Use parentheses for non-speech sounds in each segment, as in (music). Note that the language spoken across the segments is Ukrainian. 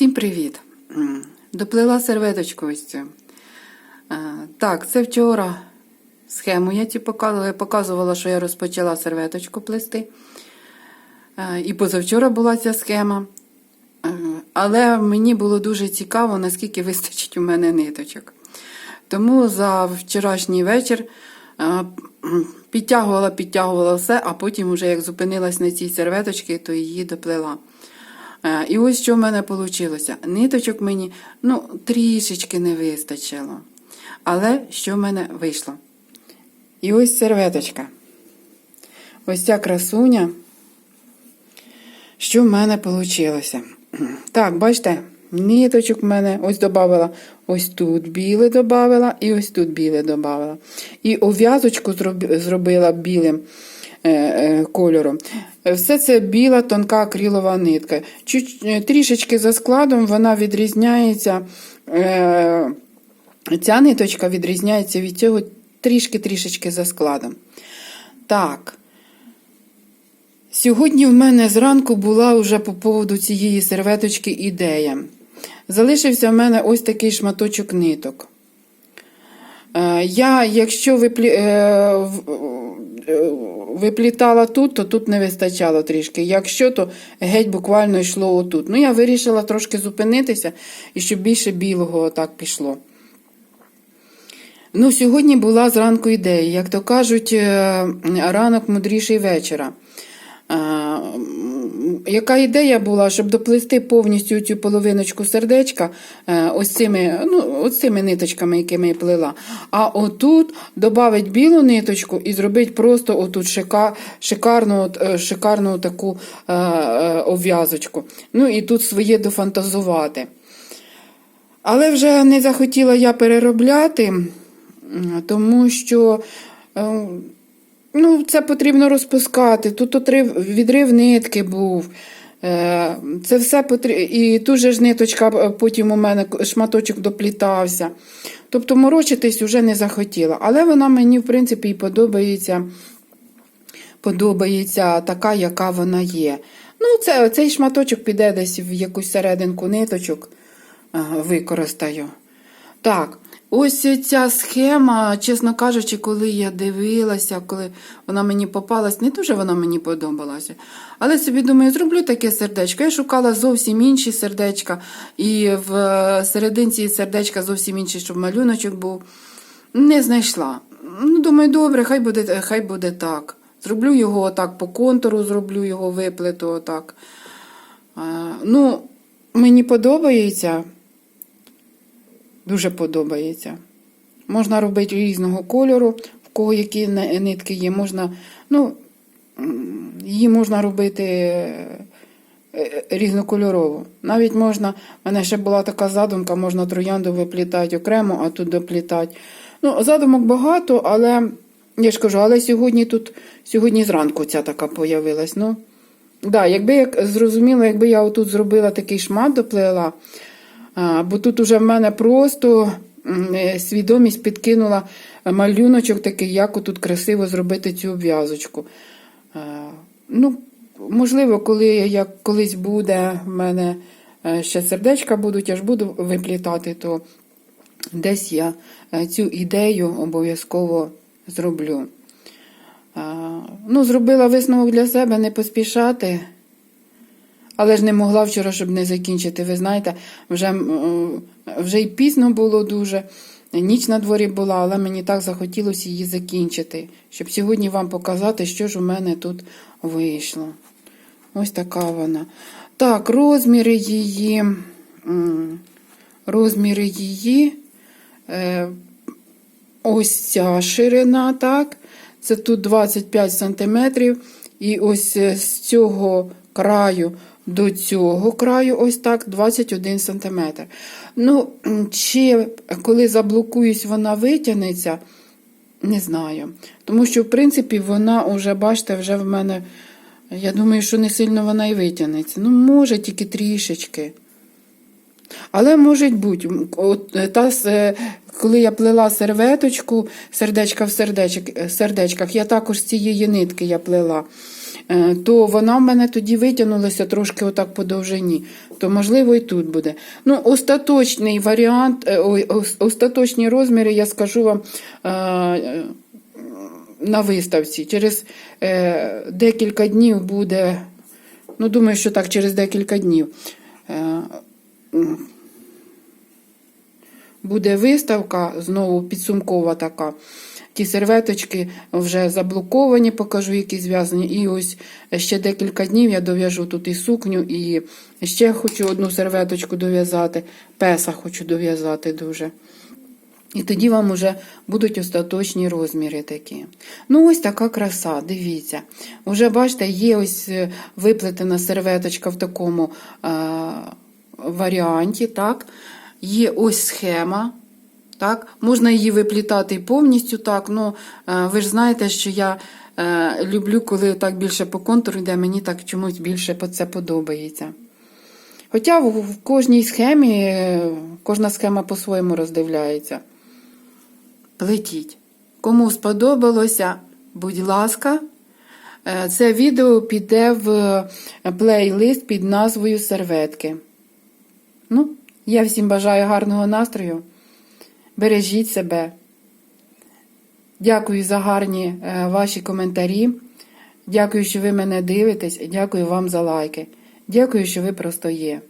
Всім привіт! Доплила серветочку ось цю. Е, Так, це вчора схему я ті показувала. Я показувала, що я розпочала серветочку плести. Е, І позавчора була ця схема. Е, Але мені було дуже цікаво, наскільки вистачить у мене ниточок. Тому за вчорашній вечір підтягувала, підтягувала все, а потім, уже як зупинилась на цій серветочці, то її доплела. Е, І ось що в мене вийшло. Ниточок мені ну, трішечки не вистачило. Але що в мене вийшло? І ось серветочка. Ось ця красуня. Що в мене вийшло? (clears throat) Так, бачите, ниточок в мене ось додавала, ось тут біле додавала і ось тут біле додавала. І ов'язочку зробила білим е, е, кольором. Все це біла тонка акрилова нитка. Е, трішечки за складом вона відрізняється. Ця ниточка відрізняється від цього трішки-трішечки за складом. Так. Сьогодні в мене зранку була вже по поводу цієї серветочки ідея. Залишився в мене ось такий шматочок ниток. Я, якщо виплі... е, е, виплітала тут, то тут не вистачало трішки. Якщо, то геть буквально йшло отут. Ну, я вирішила трошки зупинитися і щоб більше білого отак пішло. Ну, сьогодні була зранку ідея. Як то кажуть, е, ранок мудріший вечора. Яка ідея була, щоб доплести повністю цю половиночку сердечка е, ось цими, ну, ось цими ниточками, якими я плела. А отут додати білу ниточку і зробити просто отут шика, шикарну, от, е, шикарну таку е, е, обв'язочку. Ну і тут своє дофантазувати. Але вже не захотіла я переробляти, тому що е, ну, це потрібно розпускати. Тут отрив, відрив нитки був. Е, Це все потрібно. І тут же ж ниточка, е, потім у мене шматочок доплітався. Тобто морочитись вже не захотіла. Але вона мені, в принципі, і подобається подобається така, яка вона є. Ну, це, цей шматочок піде десь в якусь серединку ниточок, використаю. Так, ось ця схема, чесно кажучи, коли я дивилася, коли вона мені попалась, не дуже вона мені подобалася. Але собі думаю, зроблю таке сердечко. Я шукала зовсім інші сердечка, і в е, серединці сердечка зовсім інший, щоб малюночок був. Не знайшла. Ну, думаю, добре, хай буде, хай буде так. Зроблю його отак по контуру, зроблю його виплету отак. А, ну, мені подобається. Дуже подобається. Можна робити різного кольору, в кого які нитки є. Можна, ну, її можна робити е, е, різнокольорову. Навіть можна, в мене ще була така задумка, можна троянду виплітати окремо, а тут доплітати. Ну, задумок багато, але я ж кажу, але сьогодні тут, сьогодні зранку ця така появилась. Ну, да, якби як зрозуміло, якби я отут зробила такий шмат доплела, бо тут уже в мене просто е, свідомість підкинула малюночок такий, як отут красиво зробити цю обв'язочку. Ну, можливо, коли як колись буде в мене е, ще сердечка будуть, я ж буду виплітати, то десь я е, цю ідею обов'язково зроблю. Ну, зробила висновок для себе, не поспішати. Але ж не могла вчора, щоб не закінчити. Ви знаєте, вже, м, вже й пізно було дуже. Ніч на дворі була, але мені так захотілося її закінчити, щоб сьогодні вам показати, що ж у мене тут вийшло. Ось така вона. Так, розміри її. Розміри її. Е, ось ця ширина, так. Це тут 25 см. І ось е, з цього краю до цього краю, ось так, 21 см. Ну, чи коли заблокуюсь, вона витягнеться, не знаю. Тому що, в принципі, вона вже, бачите, вже в мене. Я думаю, що не сильно вона і витягнеться. Ну, може, тільки трішечки. Але може бути, от, е, та, е, коли я плела серветочку, сердечка в сердечок, сердечках, я також з цієї нитки я плела. е, то вона в мене тоді витягнулася трошки отак по довжині. То, можливо, і тут буде. Ну, остаточний варіант, е, остаточні розміри я скажу вам. е, е, на виставці. Через е, декілька днів буде, ну, думаю, що так, через декілька днів. Е, буде виставка, знову підсумкова така. Ті серветочки вже заблоковані, покажу, які зв'язані. І ось ще декілька днів я дов'яжу тут і сукню, і ще хочу одну серветочку дов'язати. Песа хочу дов'язати дуже. І тоді вам вже будуть остаточні розміри такі. Ну, ось така краса, дивіться. Уже бачите, є ось е, виплетена серветочка в такому е, варіанті. так. Є ось схема. Так? Можна її виплітати повністю так. Ну, е, ви ж знаєте, що я е, люблю, коли так більше по контуру йде, мені так чомусь більше це подобається. Хоча в, кожній схемі, е, кожна схема по-своєму роздивляється. Плетіть. Кому сподобалося, будь ласка, це відео піде в плейлист під назвою Серветки. Ну, я всім бажаю гарного настрою. Бережіть себе. Дякую за гарні е, ваші коментарі. Дякую, що ви мене дивитесь. Дякую вам за лайки. Дякую, що ви просто є.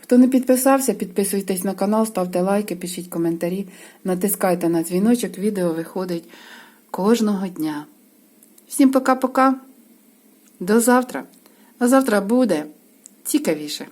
Хто не підписався, підписуйтесь на канал, ставте лайки, пишіть коментарі, натискайте на дзвіночок, відео виходить кожного дня. Всім пока-пока. До завтра. А завтра буде цікавіше.